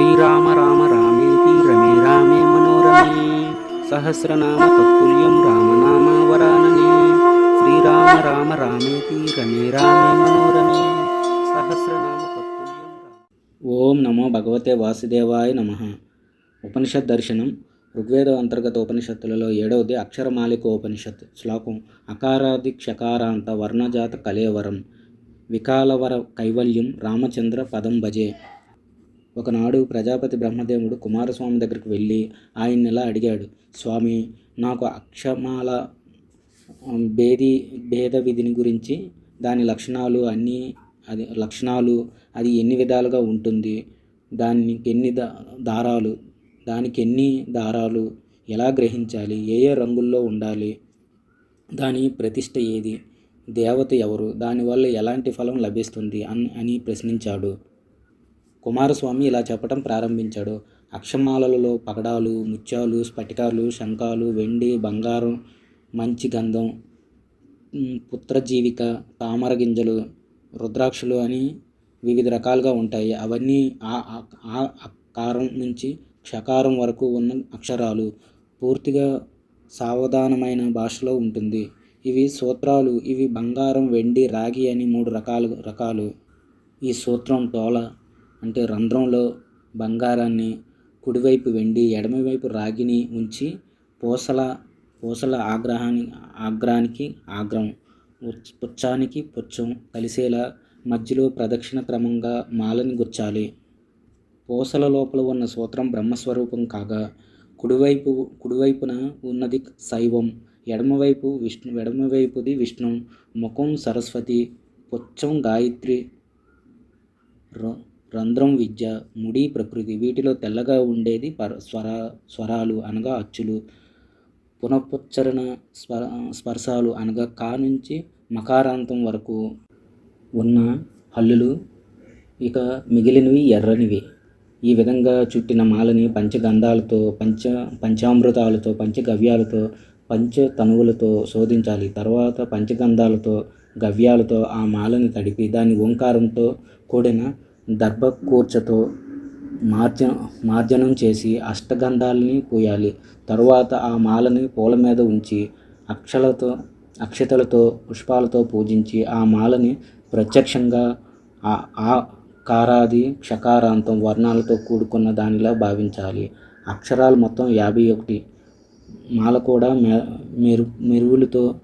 శ్రీరామ రామ రామేతి రమే రామే మనోరమే సహస్రనామ తత్తుల్యం రామనామ వరాననే శ్రీరామ రామ రామేతి రమే రామే మనోరమే సహస్రనామ తత్తుల్యం ఓం నమో భగవతే వాసుదేవాయ నమ ఉపనిషత్ దర్శనం ఋగ్వేద అంతర్గత ఉపనిషత్తులలో ఏడవది అక్షరమాలిక ఉపనిషత్ శ్లోకం అకారాది క్షకారాంత వర్ణజాత కలేవరం వికాలవర కైవల్యం రామచంద్ర పదం భజే. ఒకనాడు ప్రజాపతి బ్రహ్మదేవుడు కుమారస్వామి దగ్గరికి వెళ్ళి ఆయన ఇలా అడిగాడు స్వామి నాకు అక్షమాల భేది భేద విధిని గురించి దాని లక్షణాలు అన్నీ అది లక్షణాలు అది ఎన్ని విధాలుగా ఉంటుంది దానికి ఎన్ని దా దారాలు దానికి ఎన్ని దారాలు ఎలా గ్రహించాలి ఏ ఏ రంగుల్లో ఉండాలి దాని ప్రతిష్ట ఏది దేవత ఎవరు దానివల్ల ఎలాంటి ఫలం లభిస్తుంది అని అని ప్రశ్నించాడు. కుమారస్వామి ఇలా చెప్పడం ప్రారంభించాడు. అక్షమాలలలో పగడాలు ముత్యాలు స్ఫటికాలు శంఖాలు వెండి బంగారం మంచి గంధం పుత్రజీవిక తామర గింజలు రుద్రాక్షలు అని వివిధ రకాలుగా ఉంటాయి. అవన్నీ ఆ ఆ- ఆ అకారం నుంచి క్షకారం వరకు ఉన్న అక్షరాలు పూర్తిగా సావధానమైన భాషలో ఉంటుంది. ఇవి సూత్రాలు. ఇవి బంగారం వెండి రాగి అని మూడు రకాలు రకాలు. ఈ సూత్రం తోల అంటే రంధ్రంలో బంగారాన్ని కుడివైపు వెండి ఎడమవైపు రాగిని ఉంచి పూసల పూసల ఆగ్రహాన్ని ఆగ్రానికి ఆగ్రం పుచ్చానికి పుచ్చం కలిసేలా మధ్యలో ప్రదక్షిణ క్రమంగా మాలని గుచ్చాలి. పూసల లోపల ఉన్న సూత్రం బ్రహ్మస్వరూపం కాగా కుడివైపు కుడివైపున ఉన్నది శైవం ఎడమవైపు విష్ణు ఎడమవైపుది విష్ణు ముఖం సరస్వతి పుచ్చం గాయత్రి ర- రంధ్రం విద్య ముడి ప్రకృతి వీటిలో తెల్లగా ఉండేది పర స్వర స్వరాలు అనగా అచ్చులు పునఃపుచ్చరణ స్వర స్పర్శాలు అనగా కా నుంచి మకారాంతం వరకు ఉన్న హల్లులు ఇక మిగిలినవి ఎర్రనివి. ఈ విధంగా చుట్టిన మాలని పంచగంధాలతో పంచ పంచామృతాలతో పంచగవ్యాలతో పంచ తనువులతో శోధించాలి. తర్వాత పంచగంధాలతో గవ్యాలతో ఆ మాలని తడిపి దాని ఓంకారంతో కూడిన దర్భకూర్చతో మార్జ మార్జనం చేసి అష్టగంధాలని పూయాలి. తరువాత ఆ మాలని పూల మీద ఉంచి అక్షలతో అక్షతలతో పుష్పాలతో పూజించి ఆ మాలని ప్రత్యక్షంగా ఆ ఆ కారాది క్షకారాంతం వర్ణాలతో కూడుకున్న దానిలా భావించాలి. అక్షరాలు మొత్తం యాభై ఒకటి. మాల కూడా మె మెరు మెరువులతో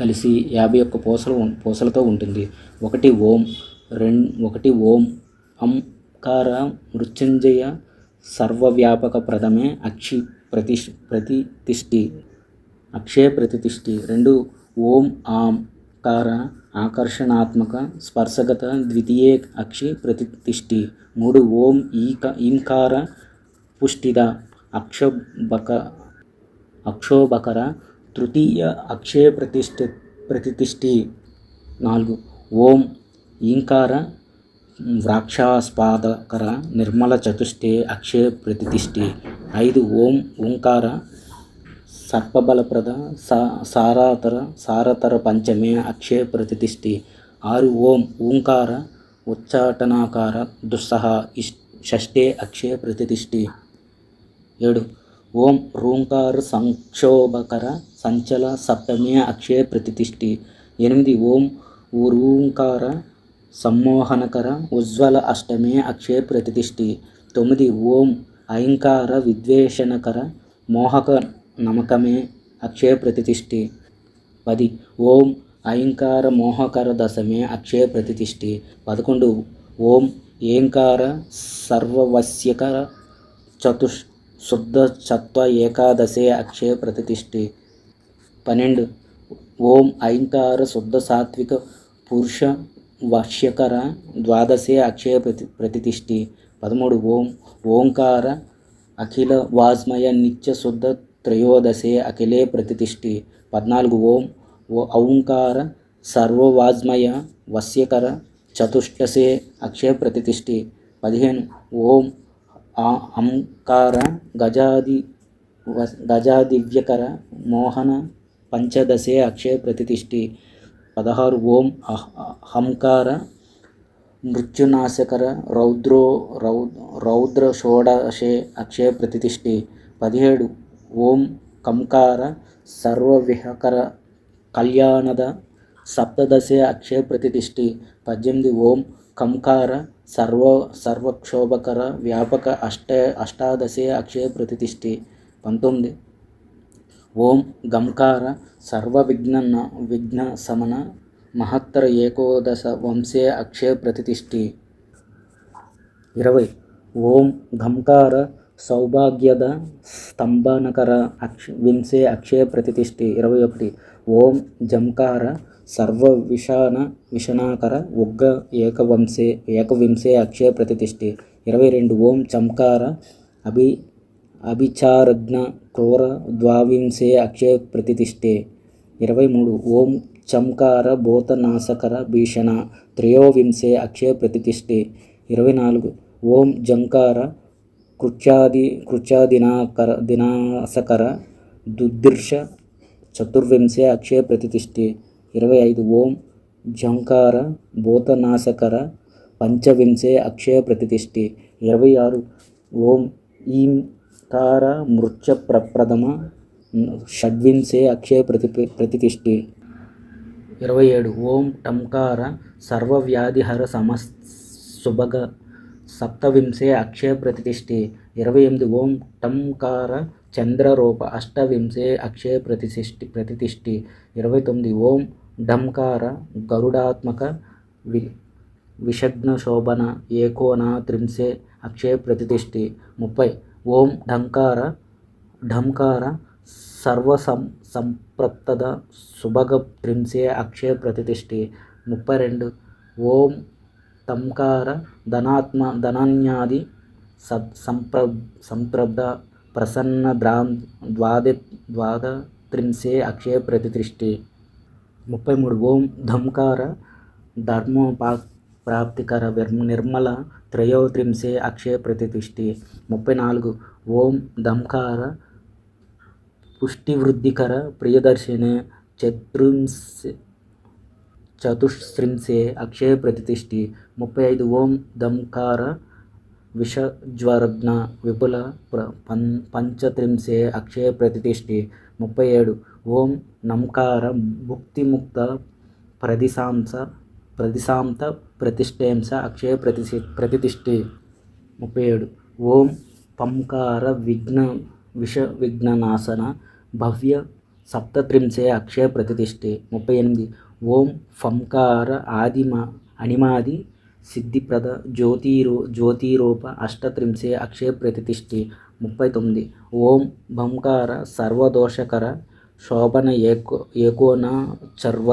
కలిసి యాభై ఒక్క పూసలు పూసలతో ఉంటుంది. ఒకటి ఓం రెం ఒకటి ఓం. అంకార మృత్యుంజయ సర్వవ్యాపక ప్రథమే అక్షి ప్రతిష్ ప్రతితిష్టి అక్షయ ప్రతితిష్ఠి. రెండు ఓం ఆం కార ఆకర్షణాత్మక స్పర్శగత ద్వితీయ అక్షి ప్రతితిష్ఠి. మూడు ఓం ఈక ఈంకార పుష్టిద అక్షోభక అక్షోభకర తృతీయ అక్షయ ప్రతిష్ఠ ప్రతితిష్ఠి. నాలుగు ఓం ఈంకార వ్రాక్షాస్పాదకర నిర్మల చతుష్టే అక్షయ ప్రతిష్ఠి ఐదు ఓం ఓంకార సర్పబలప్రద సారాతర సారతర పంచమే అక్షయ ప్రతిష్ఠి ఆరు ఓం ఓంకార ఉచ్చాటనాకార దుస్సహ ఇష్ షష్ఠే అక్షయ ప్రతిష్ఠి ఏడు ఓం రూంకార సంక్షోభకర సంచల సప్తమే అక్షయ ప్రతిష్ఠి ఎనిమిది ఓం ఊరూంకార సమ్మోహనకర ఉజ్వల అష్టమే అక్షయ ప్రతిష్ఠి. తొమ్మిది ఓం అయంకార విద్వేషణకర మోహక నమకమే అక్షయ ప్రతిష్ఠి. పది ఓం అయంకార మోహకర దశమే అక్షయ ప్రతిష్ఠి. పదకొండు ఓం ఏంకార సర్వవశ్యకర చతుష్ శుద్ధ చత్వ ఏకాదశే అక్షయ ప్రతిష్ఠి. పన్నెండు ఓం ఐంకార శుద్ధ సాత్విక పురుష వశ్యకర ద్వాదశే అక్షయ ప్రతి ప్రతిష్ఠి పదమూడు ఓం ఓంకార అఖిల వాజ్మయ నిత్య శుద్ధ త్రయోదశే అఖిలే ప్రతిష్ఠి పద్నాలుగు ఓం ఓ ఔంకార సర్వవాజ్మయ వశ్యకర చతుష్టసే అక్షయ ప్రతిష్ఠి పదిహేను ఓం ఆ అంకార గజాది గజాదివ్యకర మోహన పంచదశే అక్షయ ప్రతిష్ఠి పదహారు ఓం అహ- హంకార మృత్యునాశకర రౌద్రో రౌ రౌద్ర షోడశే అక్షయ ప్రతిష్ఠి పదిహేడు ఓం కంకార సర్వవిహకర కళ్యాణద సప్తదశే అక్షయ ప్రతిష్ఠి పద్దెనిమిది ఓం కంకార సర్వ సర్వక్షోభకర వ్యాపక అష్ట అష్టాదశే అక్షయ ప్రతిష్ఠి పంతొమ్మిది ఓం గంకార సర్వ విఘ్న విఘ్న సమన మహత్తర ఏకోదశ వంశే అక్షయ ప్రతిష్ఠి. ఇరవై. ఓం ఘంకార సౌభాగ్యద స్తంభనకర అక్ష వింశే అక్షయ ప్రతిష్ఠి. ఇరవై ఒకటి. ఓం జంకార సర్వ విషాన విషణాకర ఉగ్ర ఏకవంశే ఏకవింశే అక్షయ ప్రతిష్ఠి. ఇరవై రెండు. ఓం చంకార అభి అభిచారజ్ఞ క్రూర ద్వావింసే అక్షయ ప్రతిష్ఠే ఇరవై మూడు ఓం చంకార భూతనాశకర భీషణ త్రయోవింశే అక్షయ ప్రతిష్ఠే ఇరవై నాలుగు ఓం జంకార కృత్యాది కృత్యాదినాకర దినాసకర దుర్దిర్ష చతుర్వింశే అక్షయ ప్రతిష్ఠి ఇరవై ఐదు ఓం జంకార భూతనాశకర పంచవింశే అక్షయ ప్రతిష్ఠి ఇరవై ఆరు ఓం ఈం కార మృత్య ప్రప్రథమ షడ్వింశే అక్షయ ప్రతి ప్రతిష్ఠి ఇరవై ఏడు. ఓం టంకార సర్వవ్యాధిహర సమస్ సుభగ సప్తవింశే అక్షయ ప్రతిష్ఠి ఇరవై ఎనిమిది. ఓం టంకార చంద్రరూప అష్టవింశే అక్షయ ప్రతిష్ఠి ప్రతిష్ఠి ఇరవై తొమ్మిది. ఓం ఢంకార గరుడాత్మక వి విషగ్న శోభన ఏకోన త్రింశే అక్షయ ప్రతిష్ఠి ముప్పై. ఓం ఢంకార ఢంకార సర్వ సం సంప్రప్తద సుభగ త్రింసే అక్షయ ప్రతిష్ఠి. ముప్పై రెండు. ఓం తంకార ధనాత్మ ధనాన్యాది సత్ సంప్ర సంప్రబ్ధ ప్రసన్న ద్రాం ద్వాద ద్వాద త్రింసే అక్షయ ప్రతిష్ఠి. ముప్పై మూడు. ఓం ధంకార ధర్మోపా ప్రాప్తికర నిర్మల త్రయోత్రింశే అక్షయ ప్రతిష్ఠి ముప్పై నాలుగు ఓం దంకార పుష్టివృద్ధికర ప్రియదర్శిని చతుంస్ చతుస్త్రింశే అక్షయ ప్రతిష్ఠి ముప్పై ఐదు ఓం దంకార విషజ్వరజ్ఞ విపుల ప్ర పం పంచత్రింశే అక్షయ ప్రతిష్ఠి ముప్పై ఏడు ఓం నంకార భుక్తిముక్త ప్రదిశాంస ప్రతిశాంత ప్రతిష్టేంస అక్షయ ప్రతి ప్రతిష్ఠి ముప్పై ఏడు. ఓం పంకార విఘ్న విష విఘ్ననాశన భవ్య సప్తత్రింశే అక్షయ ప్రతిష్ఠి ముప్పై ఎనిమిది. ఓం ఫంకార ఆదిమ అణిమాది సిద్ధిప్రద జ్యోతిరూ జ్యోతిరూప అష్టత్రింశే అక్షయ ప్రతితిష్ఠి. ముప్పై తొమ్మిది. ఓం భంకార సర్వదోషకర శోభన ఏకో ఏకోన చర్వ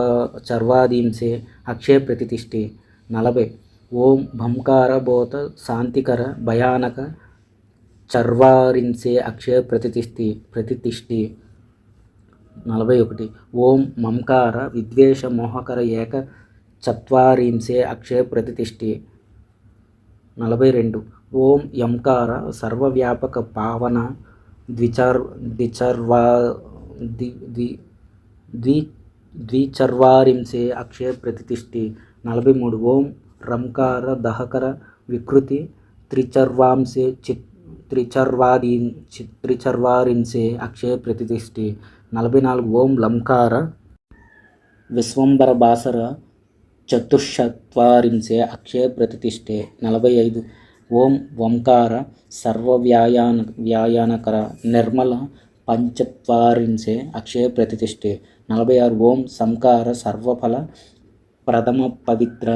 చర్వాదీంసే అక్షయ ప్రతిష్ఠి నలభై. ఓం భంకార బోత శాంతికర భయానక చర్వారింసే అక్షయ ప్రతిష్ఠి ప్రతిష్ఠి నలభై ఒకటి. ఓం మంకార విద్వేష మోహకర ఏక చత్వారింసే అక్షయ ప్రతిష్ఠి నలభై రెండు. ఓం యంకార సర్వవ్యాపక పావన ద్విచర్ ద్విచర్వా ద్వి ద్వి ద్వి ద్విచర్వారింసే అక్షయ ప్రతిష్ఠి నలభై మూడు ఓం రంకార దహకర వికృతి త్రిచర్వాంసే చిత్ త్రిచర్వాది త్రిచర్వారింసే అక్షయ ప్రతిష్ఠి నలభై నాలుగు ఓం లంకార విశ్వంబర బాసర చతుర్షత్వారింసే అక్షయ ప్రతిష్ఠే నలభై ఐదు ఓం ఓంకార సర్వవ్యాయాన వ్యాయానకర నిర్మల పంచత్వారింశే అక్షయ ప్రతిష్ఠే. నలభై ఆరు ఓం సంకార సర్వఫల ప్రథమ పవిత్ర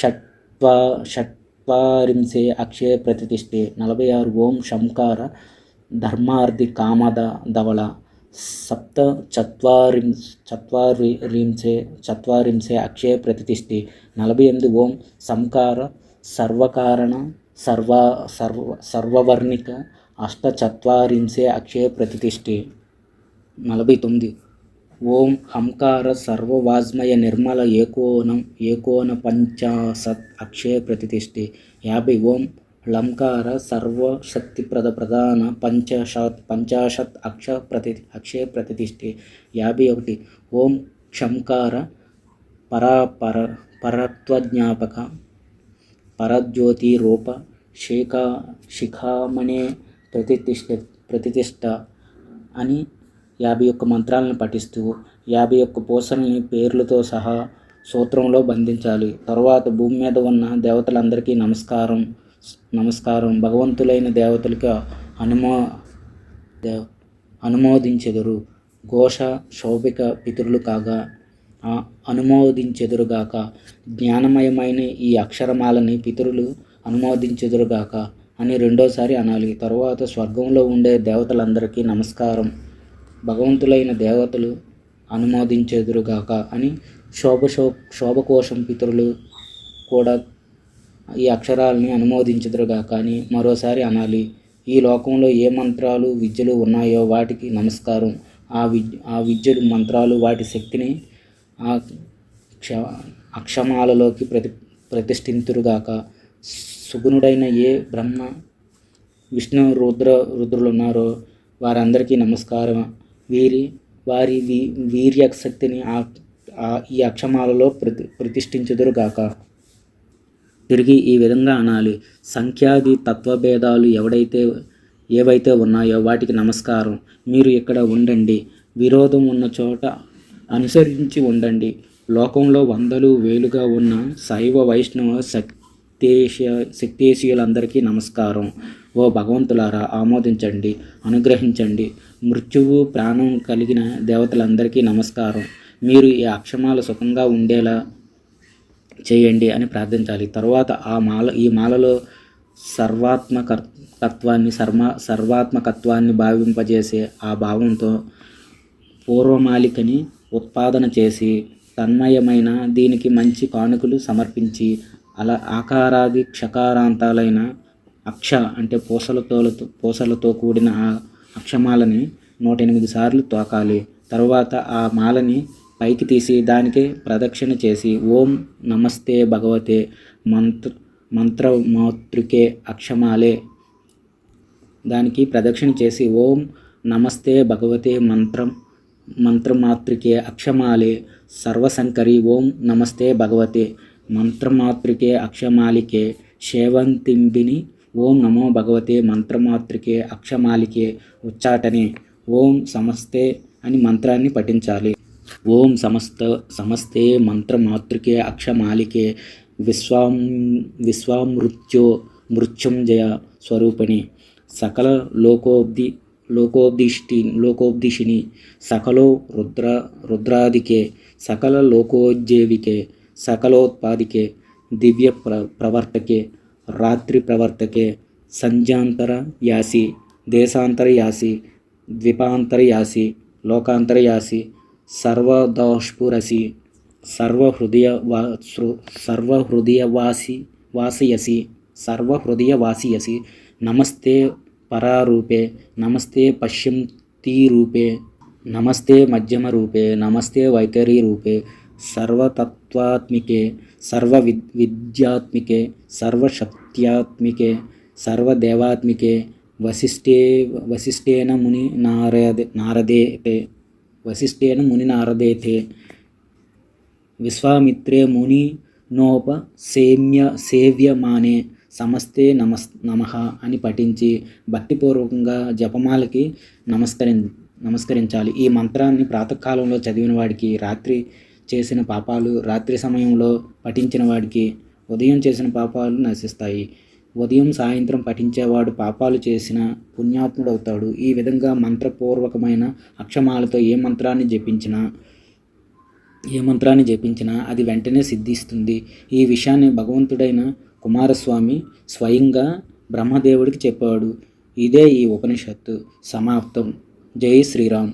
షట్వా షట్వారింశే అక్షయ ప్రతిష్ఠే. నలభై ఆరు ఓం శంకార ధర్మార్థి కామద ధవళ సప్త చత్వారిం చత్వారింశే చత్వారింశే అక్షయ ప్రతిష్ఠి. నలభై ఎనిమిది ఓం సంకార సర్వకారణ సర్వ సర్వ సర్వవర్ణిక అష్టచత్వరింశే అక్షయ ప్రతిష్ఠే. నలభై తొమ్మిది. ఓం హంకార సర్వవాజ్మయ నిర్మల ఏకోనం ఏకోన పంచాశత్ అక్షయ ప్రతిష్ఠే. యాభై ఓం లంకార సర్వశక్తిప్రద ప్రధాన పంచాశత్ పంచాశత్ అక్ష ప్రతి అక్షయ ప్రతిష్ఠి. యాభై ఒకటి. ఓం క్షంకార పరాపర పరత్వజ్ఞాపక పరజ్యోతి రూప శేఖ శిఖామణే ప్రతిష్ఠ ప్రతిష్ఠ అని యాభై ఒక్క మంత్రాలను పఠిస్తూ యాభై ఒక్క పూసల్ని పేర్లతో సహా సూత్రంలో బంధించాలి. తరువాత భూమి మీద ఉన్న దేవతలందరికీ నమస్కారం నమస్కారం. భగవంతులైన దేవతలకు అనుమో దేవ అనుమోదించెదరు. ఘోష శోభిక పితరులు కాగా అనుమోదించెదురుగాక జ్ఞానమయమైన ఈ అక్షరమాలని పితరులు అనుమోదించెదురుగాక అని రెండోసారి అనాలి. తరువాత స్వర్గంలో ఉండే దేవతలందరికీ నమస్కారం. భగవంతులైన దేవతలు అనుమోదించెదురుగాక అని శోభశో శోభకోశం పితరులు కూడా ఈ అక్షరాలని అనుమోదించెదురుగాక అని మరోసారి అనాలి. ఈ లోకంలో ఏ మంత్రాలు విద్యలు ఉన్నాయో వాటికి నమస్కారం. ఆ విద్య ఆ విద్యలు మంత్రాలు వాటి శక్తిని ఆ క్ష అక్షమాలలోకి ప్రతి ప్రతిష్ఠింతురుగాక. సుగుణుడైన ఏ బ్రహ్మ విష్ణు రుద్ర రుద్రులు ఉన్నారో వారందరికీ నమస్కారం వీరి వారి వీ వీర్య శక్తిని ఆ ఈ అక్షమాలలో ప్రతి ప్రతిష్ఠించుదురుగాక తిరిగి ఈ విధంగా అనాలి. సంఖ్యాది తత్వభేదాలు ఎవడైతే ఏవైతే ఉన్నాయో వాటికి నమస్కారం. మీరు ఇక్కడ ఉండండి. విరోధం ఉన్న చోట అనుసరించి ఉండండి. లోకంలో వందలు వేలుగా ఉన్న శైవ వైష్ణవ శక్తి శక్తేశ శక్తేశీయులందరికీ నమస్కారం. ఓ భగవంతులారా ఆమోదించండి అనుగ్రహించండి. మృత్యువు ప్రాణం కలిగిన దేవతలందరికీ నమస్కారం. మీరు ఈ అక్షమాలు సుఖంగా ఉండేలా చేయండి అని ప్రార్థించాలి. తర్వాత ఆ మాల ఈ మాలలో సర్వాత్మకత్వాన్ని సర్మ సర్వాత్మకత్వాన్ని భావింపజేసే ఆ భావంతో పూర్వమాలికని ఉత్పాదన చేసి తన్మయమైన దీనికి మంచి కానుకలు సమర్పించి అలా ఆకారాది క్షకారాంతాలైన అక్ష అంటే పూసలతో పూసలతో కూడిన ఆ అక్షమాలని నూట ఎనిమిది సార్లు తోకాలి. తరువాత ఆ మాలని పైకి తీసి దానికి ప్రదక్షిణ చేసి ఓం నమస్తే భగవతే మంత్ర మంత్రమాతృకే అక్షమాలే. దానికి ప్రదక్షిణ చేసి ఓం నమస్తే భగవతే మంత్రం మంత్రమాతృకే అక్షమాలే. సర్వశంకరి ఓం నమస్తే భగవతే మంత్రమాతృకే అక్షమాలికే శేవంతింబిని. ఓం నమో భగవతే మంత్రమాతృకే అక్షమాలికే ఉచ్చాటనే. ఓం సమస్తే అని మంత్రాన్ని పఠించాలి. ఓం సమస్త సమస్తే మంత్రమాతృకే అక్షమాలికే విశ్వాం విశ్వామృత్యో మృత్యుంజయ స్వరూపిణి. సకల లోకోబ్ది లోకోబ్దిష్టి లోకోబ్దిషిని సకలో రుద్ర రుద్రాదికే సకల లోకోజ్జేవికే सकलोत्पादिके दिव्य प्र प्रवर्तके रात्रि प्रवर्तके संज्ञांतर यासी देशांतर यासी द्वीपांतर यासी लोकांतर यासी सर्वदोषपुरसी सर्वहृदय वासृ सर्वहृदय वासी वासयसी सर्वहृदय वासीयसी नमस्ते परारूपे, नमस्ते पश्यन्ती रूपे नमस्ते मध्यम रूपे नमस्ते वैतरी रूपे సర్వతత్వాత్మికే సర్వ విద్ విద్యాత్మికే సర్వశక్త్యాత్మికే సర్వదేవాత్మికే వశిష్ఠే వశిష్ఠేన ముని నారదే నారదేతే వశిష్ఠేన ముని నారదేతే విశ్వామిత్రే ముని నోప సేమ్య సేవ్యమానే సమస్తే నమస్ నమః అని పఠించి భక్తిపూర్వకంగా జపమాలకి నమస్కరి నమస్కరించాలి. ఈ మంత్రాన్ని ప్రాతకాలంలో చదివిన వాడికి రాత్రి చేసిన పాపాలు రాత్రి సమయంలో పఠించిన వాడికి ఉదయం చేసిన పాపాలు నశిస్తాయి. ఉదయం సాయంత్రం పఠించేవాడు పాపాలు చేసిన పుణ్యాత్ముడు అవుతాడు ఈ విధంగా మంత్రపూర్వకమైన అక్షమాలతో ఏ మంత్రాన్ని జపించినా ఏ మంత్రాన్ని జపించినా అది వెంటనే సిద్ధిస్తుంది. ఈ విషయాన్ని భగవంతుడైన కుమారస్వామి స్వయంగా బ్రహ్మదేవుడికి చెప్పాడు. ఇదే ఈ ఉపనిషత్తు. సమాప్తం. జై శ్రీరామ్.